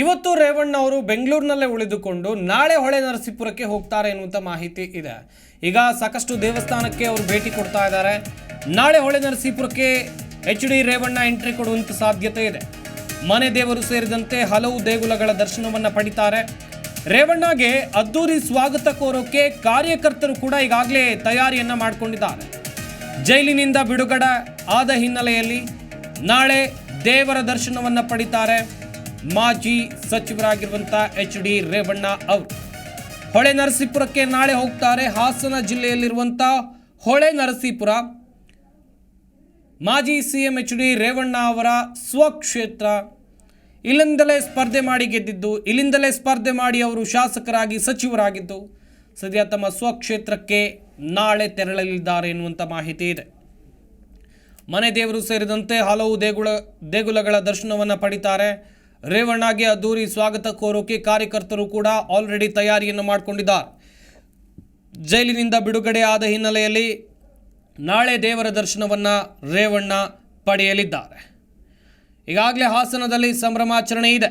ಇವತ್ತು ರೇವಣ್ಣ ಅವರು ಬೆಂಗಳೂರಿನಲ್ಲೇ ಉಳಿದುಕೊಂಡು ನಾಳೆ ಹೊಳೆ ನರಸೀಪುರಕ್ಕೆ ಹೋಗ್ತಾರೆ ಎನ್ನುವಂಥ ಮಾಹಿತಿ ಇದೆ. ಈಗ ಸಾಕಷ್ಟು ದೇವಸ್ಥಾನಕ್ಕೆ ಅವರು ಭೇಟಿ ಕೊಡ್ತಾ ಇದ್ದಾರೆ. ನಾಳೆ ಹೊಳೆ ನರಸೀಪುರಕ್ಕೆ ಎಚ್ ಡಿ ರೇವಣ್ಣ ಎಂಟ್ರಿ ಕೊಡುವಂಥ ಸಾಧ್ಯತೆ ಇದೆ. ಮನೆ ದೇವರು ಸೇರಿದಂತೆ ಹಲವು ದೇಗುಲಗಳ ದರ್ಶನವನ್ನು ಪಡಿತಾರೆ. ರೇವಣ್ಣಗೆ ಅದ್ದೂರಿ ಸ್ವಾಗತ ಕೋರೋಕೆ ಕಾರ್ಯಕರ್ತರು ಕೂಡ ಈಗಾಗಲೇ ತಯಾರಿಯನ್ನು ಮಾಡಿಕೊಂಡಿದ್ದಾರೆ. ಜೈಲಿನಿಂದ ಬಿಡುಗಡೆ ಆದ ಹಿನ್ನೆಲೆಯಲ್ಲಿ ನಾಳೆ ದೇವರ ದರ್ಶನವನ್ನು ಪಡಿತಾರೆ. ಮಾಜಿ ಸಚಿವರಾಗಿರುವಂಥ ಎಚ್ ಡಿ ರೇವಣ್ಣ ಅವರು. ಹೊಳೆ ನರಸೀಪುರಕ್ಕೆ ನಾಳೆ ಹೋಗ್ತಾರೆ ಹಾಸನ ಜಿಲ್ಲೆಯಲ್ಲಿರುವಂಥ ಹೊಳೆ ನರಸೀಪುರ. ಮಾಜಿ C M H D Revanna ಅವರ ಸ್ವಕ್ಷೇತ್ರ ಇಲ್ಲಿಂದಲೇ ಸ್ಪರ್ಧೆ ಮಾಡಿ ಗೆದ್ದಿದ್ದು, ಇಲ್ಲಿಂದಲೇ ಸ್ಪರ್ಧೆ ಮಾಡಿ ಅವರು ಶಾಸಕರಾಗಿ ಸಚಿವರಾಗಿದ್ದು, ಸದ್ಯ ತಮ್ಮ ಸ್ವಕ್ಷೇತ್ರಕ್ಕೆ ನಾಳೆ ತೆರಳಲಿದ್ದಾರೆ ಎನ್ನುವಂಥ ಮಾಹಿತಿ ಇದೆ. ಮನೆ ದೇವರು ಸೇರಿದಂತೆ ಹಲವು ದೇಗುಲ, ದೇಗುಲಗಳ ದರ್ಶನವನ್ನು ಪಡಿತಾರೆ. ರೇವಣ್ಣಗೆ ಅದ್ದೂರಿ ಸ್ವಾಗತ ಕೋರೋಕೆ ಕಾರ್ಯಕರ್ತರು ಕೂಡ ಆಲ್ರೆಡಿ ತಯಾರಿಯನ್ನು ಮಾಡಿಕೊಂಡಿದ್ದಾರೆ. ಜೈಲಿನಿಂದ ಬಿಡುಗಡೆ ಆದ ಹಿನ್ನೆಲೆಯಲ್ಲಿ ನಾಳೆ ದೇವರ ದರ್ಶನವನ್ನು ರೇವಣ್ಣ ಪಡೆಯಲಿದ್ದಾರೆ. ಈಗಾಗಲೇ ಹಾಸನದಲ್ಲಿ ಸಂಭ್ರಮಾಚರಣೆ ಇದೆ.